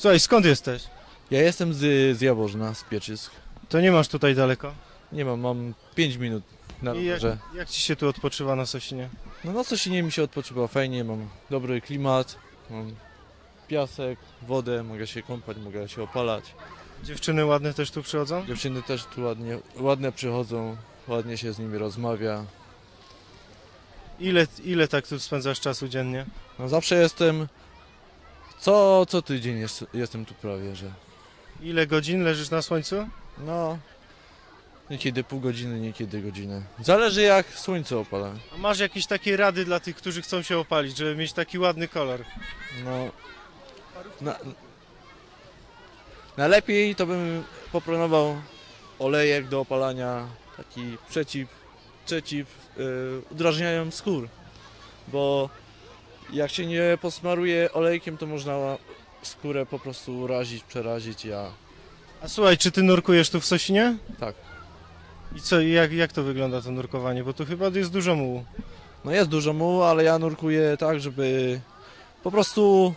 Słuchaj, skąd jesteś? Ja jestem z, z Jaworzna, z Pieczysk. To nie masz tutaj daleko. Nie mam, mam 5 minut na I jak, rowerze. jak ci się tu odpoczywa na Sosinie? No na Sosinie mi się odpoczywa fajnie, mam dobry klimat, mam piasek, wodę, mogę się kąpać, mogę się opalać. Dziewczyny ładne też tu przychodzą? Dziewczyny też tu ładnie, ładne przychodzą, ładnie się z nimi rozmawia. Ile, ile tak tu spędzasz czasu dziennie? No zawsze jestem, co, co tydzień jest, jestem tu prawie, że Ile godzin leżysz na słońcu? no niekiedy pół godziny, niekiedy godzinę. Zależy jak słońce opala. A masz jakieś takie rady dla tych, którzy chcą się opalić, żeby mieć taki ładny kolor? No. Na, najlepiej to bym poproponował olejek do opalania, taki przeciw, przeciw yy, skór. Bo jak się nie posmaruje olejkiem, to można skórę po prostu urazić, przerazić. Ja A słuchaj, czy ty nurkujesz tu w Sosinie? tak. I co, i jak, jak to wygląda to nurkowanie? Bo tu chyba jest dużo mułu. No jest dużo mułu, ale ja nurkuję tak, żeby po prostu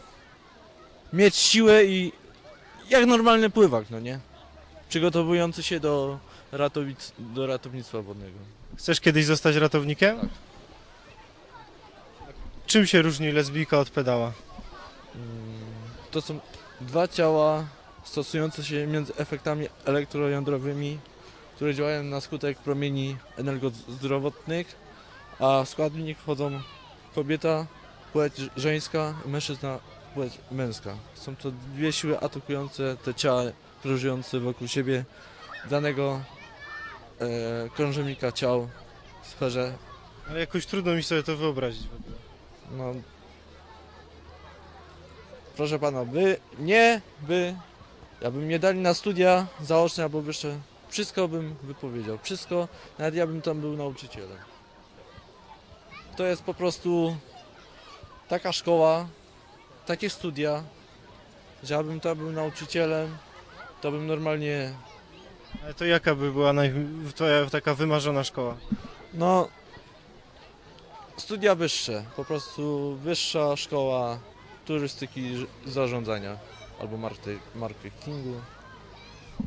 mieć siłę i jak normalny pływak, no nie? Przygotowujący się do, ratowic, do ratownictwa wodnego. Chcesz kiedyś zostać ratownikiem? Tak. Czym się różni lesbijka od pedała? Mm, To są dwa ciała stosujące się między efektami elektrojądrowymi, które działają na skutek promieni energozdrowotnych, a w składnik wchodzą kobieta, płeć żeńska, mężczyzna, płeć męska. Są to dwie siły atakujące te ciała krążące wokół siebie danego e, krążownika ciał w sferze Ale jakoś trudno mi sobie to wyobrazić. w ogóle. No. Proszę pana, by nie, by. Ja bym nie dali na studia zaoczne albo wyższe. Wszystko bym wypowiedział. Wszystko, nawet ja bym tam był nauczycielem. To jest po prostu taka szkoła, takie studia, że ja bym tam był nauczycielem, to bym normalnie Ale to jaka by była naj... twoja taka wymarzona szkoła? No, studia wyższe, po prostu wyższa szkoła turystyki zarządzania albo marty- marketingu.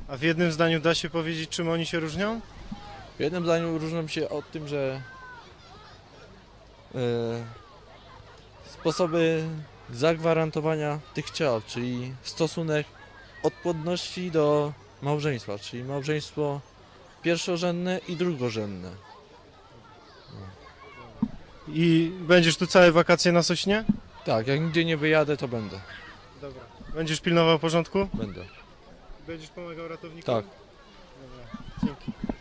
A w jednym zdaniu da się powiedzieć, czym oni się różnią? W jednym zdaniu różnią się od tym, że e, sposoby zagwarantowania tych ciał, czyli stosunek odpłodności do małżeństwa, czyli małżeństwo pierwszorzędne i drugorzędne. I będziesz tu całe wakacje na Sośnie? Tak, jak nigdzie nie wyjadę, to będę. Dobra. Będziesz pilnował porządku? Będę. Będziesz pomagał ratownikom? Tak. Dobra, dzięki.